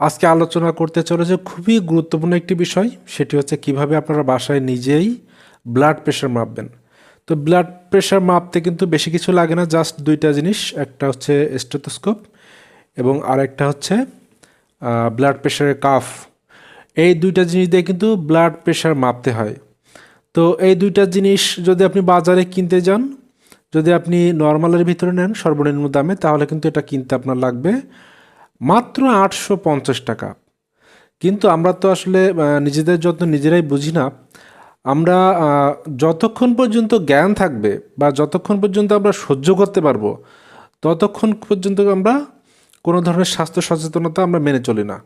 আজকে আলোচনা করতে চলেছে খুবই গুরুত্বপূর্ণ একটি বিষয়, সেটি হচ্ছে কীভাবে আপনারা বাসায় নিজেই ব্লাড প্রেশার মাপবেন। তো ব্লাড প্রেশার মাপতে কিন্তু বেশি কিছু লাগে না জাস্ট দুইটা জিনিস, একটা হচ্ছে স্টেথোস্কোপ এবং আরেকটা হচ্ছে ব্লাড প্রেশারের কাফ এই দুইটা জিনিস দিয়ে কিন্তু ব্লাড প্রেশার মাপতে হয়। তো এই দুইটা জিনিস যদি আপনি বাজারে কিনতে যান, যদি আপনি নর্মালের ভিতরে নেন সর্বনিম্ন দামে, তাহলে কিন্তু এটা কিনতে আপনার লাগবে মাত্র আটশো পঞ্চাশ টাকা। কিন্তু আমরা তো আসলে নিজেদের যত্ন নিজেরাই বুঝি না। আমরা যতক্ষণ পর্যন্ত জ্ঞান থাকবে বা যতক্ষণ পর্যন্ত আমরা সহ্য করতে পারব, ততক্ষণ পর্যন্ত আমরা কোনো ধরনের স্বাস্থ্য সচেতনতা আমরা মেনে চলি না।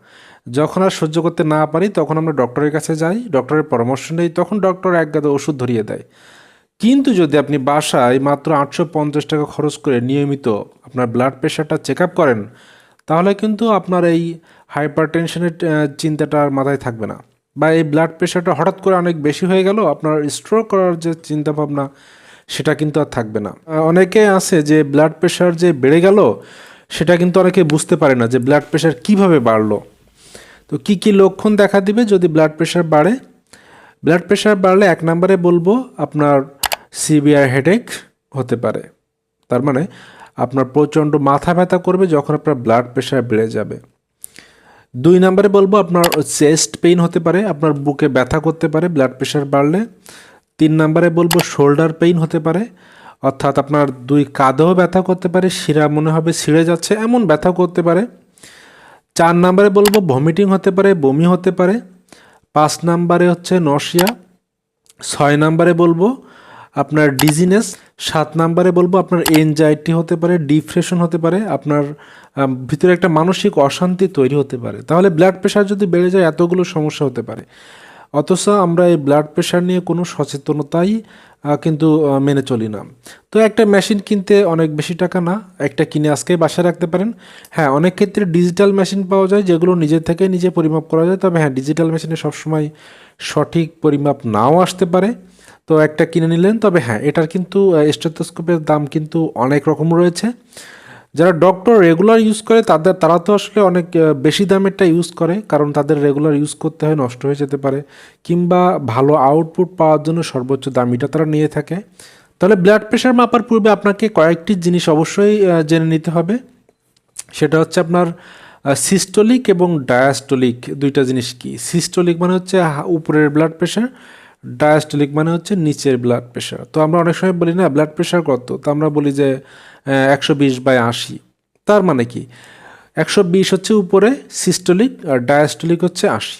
যখন আর সহ্য করতে না পারি, তখন আমরা ডক্টরের কাছে যাই, ডক্টরের পরামর্শ নেই, তখন ডক্টর এক গাদা ওষুধ ধরিয়ে দেয়। কিন্তু যদি আপনি বাসায় মাত্র আটশো পঞ্চাশ টাকা খরচ করে নিয়মিত আপনার ব্লাড প্রেশারটা চেক আপ করেন তাহলে কিন্তু আপনার এই হাইপার টেনশনের চিন্তাটা মাথায় থাকবে না। বা এই ব্লাড প্রেশারটা হঠাৎ করে অনেক বেশি হয়ে গেল, আপনার স্ট্রোক করার যে চিন্তা ভাবনা সেটা কিন্তু আর থাকবে না। অনেকে আছে যে ব্লাড প্রেশার যে বেড়ে গেল, সেটা কিন্তু অনেকে বুঝতে পারে না যে ব্লাড প্রেশার কীভাবে বাড়লো। তো কি কি লক্ষণ দেখা দিবে যদি ব্লাড প্রেশার বাড়ে? ব্লাড প্রেশার বাড়লে এক নম্বরে বলব, আপনার সিভিয়ার হেডেক হতে পারে। তার মানে আপনার প্রচণ্ড মাথা ব্যথা করবে যখন আপনার ব্লাড প্রেশার বেড়ে যাবে। দুই নম্বরে বলব, আপনার চেস্ট পেইন হতে পারে, আপনার বুকে ব্যথা করতে পারে ব্লাড প্রেশার বাড়লে। তিন নম্বরে বলব শোল্ডার পেইন হতে পারে, অর্থাৎ আপনার দুই কাঁধেও ব্যথা করতে পারে, শিরা মনে হবে ছিঁড়ে যাচ্ছে, এমন ব্যথা করতে পারে। চার নম্বরে বলব ভমিটিং হতে পারে, বমি হতে পারে। পাঁচ নম্বরে হচ্ছে নশিয়া ছয় নম্বরে বলব আপনার ডিজিনেস সাত নাম্বারে বলব আপনার এনজাইটি হতে পারে ডিপ্রেশন হতে পারে, আপনার ভিতরে একটা মানসিক অশান্তি তৈরি হতে পারে। তাহলে ব্লাড প্রেশার যদি বেড়ে যায়, এতগুলো সমস্যা হতে পারে। অথচ আমরা এই ব্লাড প্রেশার নিয়ে কোনো সচেতনতাই কিন্তু মেনে চলি না। তো একটা মেশিন কিনতে অনেক বেশি টাকা না, একটা কিনে আজকে বাসায় রাখতে পারেন। হ্যাঁ অনেক ক্ষেত্রে ডিজিটাল মেশিন পাওয়া যায়, যেগুলো নিজে থেকে নিজে পরিমাপ করা যায়। তবে হ্যাঁ ডিজিটাল মেশিনে সবসময় সঠিক পরিমাপ নাও আসতে পারে। তো একটা কিনে নিলেন, তবে হ্যাঁ এটার কিন্তু স্টেথোস্কোপের দাম কিন্তু অনেক রকম রয়েছে। যারা ডক্টর রেগুলার ইউজ করে, তাদের, তারা তো আসলে অনেক বেশি দামেরটা ইউজ করে, কারণ তাদের রেগুলার ইউজ করতে হয়, নষ্ট হয়ে যেতে পারে। কিংবা ভালো আউটপুট পাওয়ার জন্য সর্বোচ্চ দামিটা তারা নিয়ে থাকে। তাহলে ব্লাড প্রেশার মাপার পূর্বে আপনাকে কয়েকটি জিনিস অবশ্যই জেনে নিতে হবে। সেটা হচ্ছে আপনার সিস্টোলিক এবং ডায়াস্টোলিক, দুইটা জিনিস কি? সিস্টোলিক মানে হচ্ছে উপরের ব্লাড প্রেশার ডায়াস্টোলিক মানে হচ্ছে নিচের ব্লাড প্রেশার তো আমরা অনেক সময় বলি না ব্লাড প্রেশার কত? তো আমরা বলি যে একশো বিশ বাই আশি। তার মানে কি? একশো বিশ হচ্ছে উপরে সিস্টোলিক আর ডায়াস্টোলিক হচ্ছে আশি।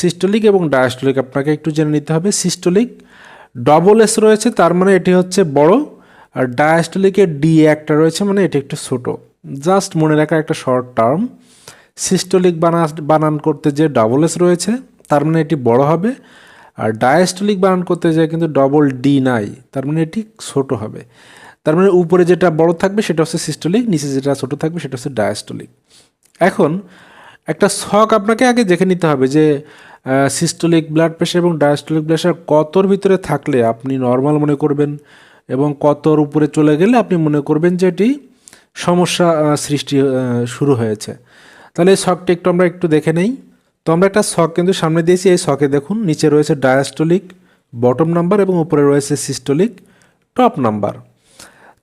সিস্টোলিক এবং ডায়াস্টোলিক আপনাকে একটু জেনে নিতে হবে সিস্টোলিক ডবল এস রয়েছে, তার মানে এটি হচ্ছে বড়, আর ডায়াস্টোলিকের ডি একটা রয়েছে মানে এটি একটু ছোট। জাস্ট মনে রাখা একটা শর্ট টার্ম সিস্টোলিক বানা বানান করতে যে ডবল এস রয়েছে, তার মানে এটি বড় হবে আর ডায়াস্টোলিক বানান করতে যে কিন্তু ডবল ডি নাই, তার মানে এটি ছোট হবে। তার মানে উপরে যেটা বড় থাকবে সেটা হচ্ছে সিস্টোলিক নিচে যেটা ছোট থাকবে সেটা হচ্ছে ডায়াস্টোলিক এখন একটা শখ আপনাকে আগে দেখে নিতে হবে যে সিস্টোলিক ব্লাড প্রেশার এবং ডায়াস্টোলিক প্রেশার কতর ভিতরে থাকলে আপনি নর্মাল মনে করবেন এবং কতর উপরে চলে গেলে আপনি মনে করবেন যে এটি সমস্যা সৃষ্টি শুরু হয়েছে। তাহলে এই শখটি একটু আমরা একটু দেখে নেই। তো আমরা একটা শখ কিন্তু সামনে দিয়েছি। এই শখে দেখুন, নিচে রয়েছে ডায়াস্টোলিক বটম নাম্বার এবং উপরে রয়েছে সিস্টোলিক টপ নাম্বার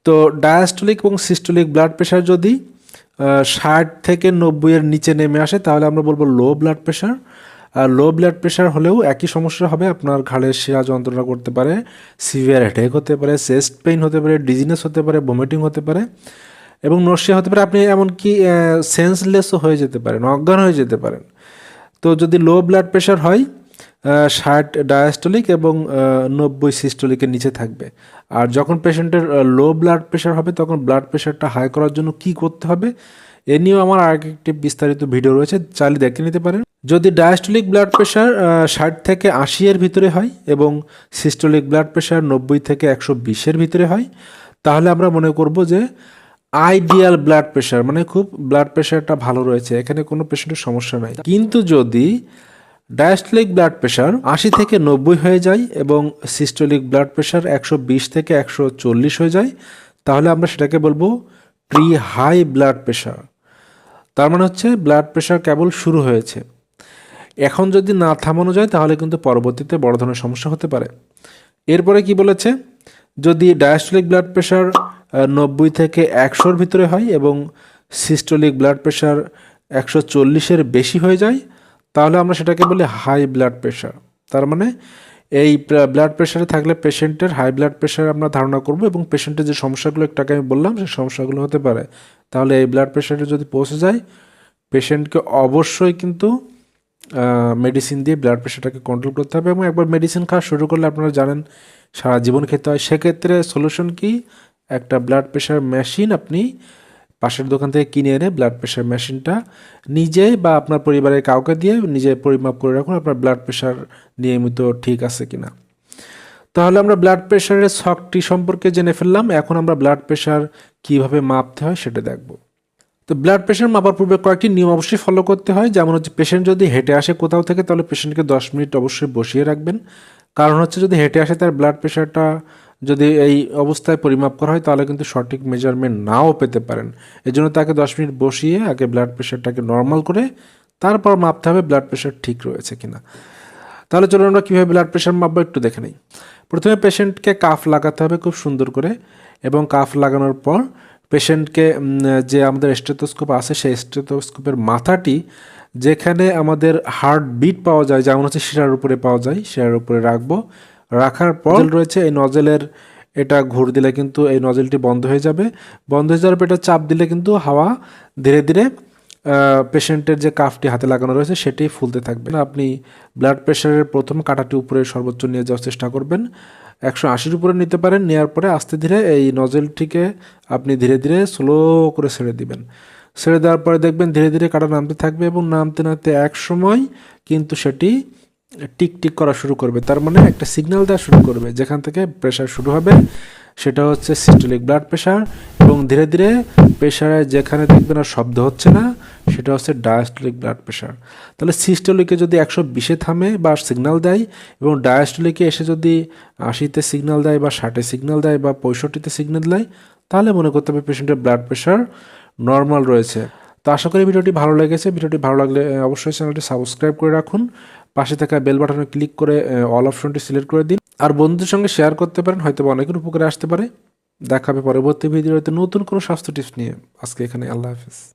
তো ডায়াস্টোলিক এবং সিস্টোলিক ব্লাড প্রেশার যদি ষাট থেকে নব্বইয়ের নিচে নেমে আসে, তাহলে আমরা বলব লো ব্লাড প্রেশার আর লো ব্লাড প্রেশার হলেও একই সমস্যা হবে, আপনার ঘাড়ের শিরা যন্ত্রণা করতে পারে সিভিয়ার হেডেক হতে পারে চেস্ট পেইন হতে পারে ডিজিনেস হতে পারে ভমিটিং হতে পারে এবং নর্সিয়া হতে পারে। আপনি এমনকি সেন্সলেসও হয়ে যেতে পারেন, অজ্ঞান হয়ে যেতে পারেন। তো যদি লো ব্লাড প্রেশার হয় ষাট ডায়াস্টোলিক এবং নব্বই সিস্টোলিকের নিচে থাকবে। আর যখন পেশেন্টের লো ব্লাড প্রেশার হবে, তখন ব্লাড প্রেশারটা হাই করার জন্য কি করতে হবে, এ নিয়েও আমার আর একটি বিস্তারিত ভিডিও রয়েছে চালিয়ে দেখে নিতে পারেন। যদি ডায়াস্টোলিক ব্লাড প্রেশার ষাট থেকে আশি এর ভিতরে হয় এবং সিস্টোলিক ব্লাড প্রেশার নব্বই থেকে একশো বিশের ভিতরে হয়, তাহলে আমরা মনে করব যে আইডিয়াল ব্লাড প্রেশার মানে খুব ব্লাড প্রেশারটা ভালো রয়েছে, এখানে কোনো পেশেন্টের সমস্যা নাই। কিন্তু যদি ডায়াস্টলিক ব্লাড প্রেশার আশি থেকে নব্বই হয়ে যায় এবং সিস্টোলিক ব্লাড প্রেশার একশো বিশ থেকে একশো চল্লিশ হয়ে যায়, তাহলে আমরা সেটাকে বলব প্রি হাই ব্লাড প্রেশার তার মানে হচ্ছে ব্লাড প্রেশার কেবল শুরু হয়েছে। এখন যদি না থামানো যায়, তাহলে কিন্তু পরবর্তীতে বড় ধরনের সমস্যা হতে পারে। এরপরে কি বলেছে? যদি ডায়াস্টলিক ব্লাড প্রেশার নব্বই থেকে একশোর ভিতরে হয় এবং সিস্টোলিক ব্লাড প্রেশার একশো চল্লিশের বেশি হয়ে যায়, তাহলে আমরা সেটাকে বলি হাই ব্লাড প্রেশার তার মানে এই ব্লাড প্রেশারে থাকলে পেশেন্টের হাই ব্লাড প্রেশার আমরা ধারণা করব এবং পেশেন্টের যে সমস্যাগুলো, একটাকে আমি বললাম সেই সমস্যাগুলো হতে পারে। তাহলে এই ব্লাড প্রেশারে যদি পৌঁছে যায় পেশেন্টকে অবশ্যই কিন্তু মেডিসিন দিয়ে ব্লাড প্রেশারটাকে কন্ট্রোল করতে হবে এবং একবার মেডিসিন খাওয়া শুরু করলে আপনারা জানেন সারা জীবন খেতে হয়। সেক্ষেত্রে সলিউশন কি? একটা ব্লাড প্রেশার মেশিন আপনি পাশের দোকান থেকে কিনে এনে ব্লাড প্রেশার মেশিনটা নিজে বা আপনার পরিবারের কাউকে দিয়ে নিজে পরিমাপ করে রাখুন আপনার ব্লাড প্রেশার নিয়মিত ঠিক আছে কিনা। তাহলে আমরা ব্লাড প্রেশারের শকটি সম্পর্কে জেনে ফেললাম, এখন আমরা ব্লাড প্রেশার কীভাবে মাপতে হয় সেটা দেখব। তো ব্লাড প্রেশার মাপার পূর্বে কয়েকটি নিয়ম অবশ্যই ফলো করতে হয়, যেমন হচ্ছে পেশেন্ট যদি হেঁটে আসে কোথাও থেকে তাহলে পেশেন্টকে দশ মিনিট অবশ্যই বসিয়ে রাখবেন। কারণ হচ্ছে যদি হেঁটে আসে তার ব্লাড প্রেশারটা যদি এই অবস্থায় পরিমাপ করা হয়, তাহলে কিন্তু সঠিক মেজারমেন্ট নাও পেতে পারেন। এই জন্য তাকে দশ মিনিট বসিয়ে আগে ব্লাড প্রেশারটাকে নর্মাল করে তারপর মাপতে হবে ব্লাড প্রেশার ঠিক রয়েছে কিনা। তাহলে চলুন আমরা কীভাবে ব্লাড প্রেশার মাপবো একটু দেখে নিই। প্রথমে পেশেন্টকে কাফ লাগাতে হবে খুব সুন্দর করে এবং কাফ লাগানোর পর পেশেন্টকে যে আমাদের স্টেথোস্কোপ আছে, সেই স্টেথোস্কোপের মাথাটি যেখানে আমাদের হার্ট বিট পাওয়া যায়, যেমন হচ্ছে শিরার উপরে পাওয়া যায়, শিরার উপরে রাখব। রাখার পর রয়েছে, এই নজেলের এটা ঘুর দিলে কিন্তু এই নজেলটি বন্ধ হয়ে যাবে। বন্ধ হয়ে যাওয়ার পর এটা চাপ দিলে কিন্তু হাওয়া ধীরে ধীরে পেশেন্টের যে কাফটি হাতে লাগানো রয়েছে সেটি ফুলতে থাকবে। আপনি ব্লাড প্রেশারের প্রথম কাটাটি উপরে সর্বোচ্চ নিয়ে যাওয়ার চেষ্টা করবেন। একশো আশির উপরে নিতে পারেন নেওয়ার পরে আস্তে ধীরে এই নজেলটিকে আপনি ধীরে ধীরে স্লো করে ছেড়ে দিবেন। ছেড়ে দেওয়ার পরে দেখবেন ধীরে ধীরে কাটা নামতে থাকবে এবং নামতে নামতে এক সময় কিন্তু সেটি টিক টিক করা শুরু করবে। তার মানে একটা সিগন্যাল দেওয়া শুরু করবে। যেখান থেকে প্রেশার শুরু হবে, সেটা হচ্ছে সিস্টোলিক ব্লাড প্রেশার এবং ধীরে ধীরে প্রেশারে যেখানে দেখবেন আর শব্দ হচ্ছে না, সেটা হচ্ছে ডায়াস্টোলিক ব্লাড প্রেশার তাহলে সিস্টোলিকে যদি একশো বিশে থামে বা সিগন্যাল দেয় এবং ডায়াস্টোলিকে এসে যদি আশিতে সিগন্যাল দেয় বা ষাটে সিগন্যাল দেয় বা পঁয়ষট্টিতে সিগন্যাল দেয়, তাহলে মনে করতে হবে পেশেন্টের ব্লাড প্রেশার নর্মাল রয়েছে। তো আশা করি ভিডিওটি ভালো লেগেছে। ভিডিওটি ভালো লাগলে, অবশ্যই চ্যানেলটি সাবস্ক্রাইব করে রাখুন। পাশে থাকা বেল বাটনে ক্লিক করে অল অপশনটি সিলেক্ট করে দিন। আর বন্ধুদের সঙ্গে শেয়ার করতে পারেন হয়তো অনেকের উপকারে আসতে পারে। দেখাবে পরবর্তী ভিডিওতে নতুন কোনো স্বাস্থ্য টিপস নিয়ে। আজকে এখানে আল্লাহ হাফিজ।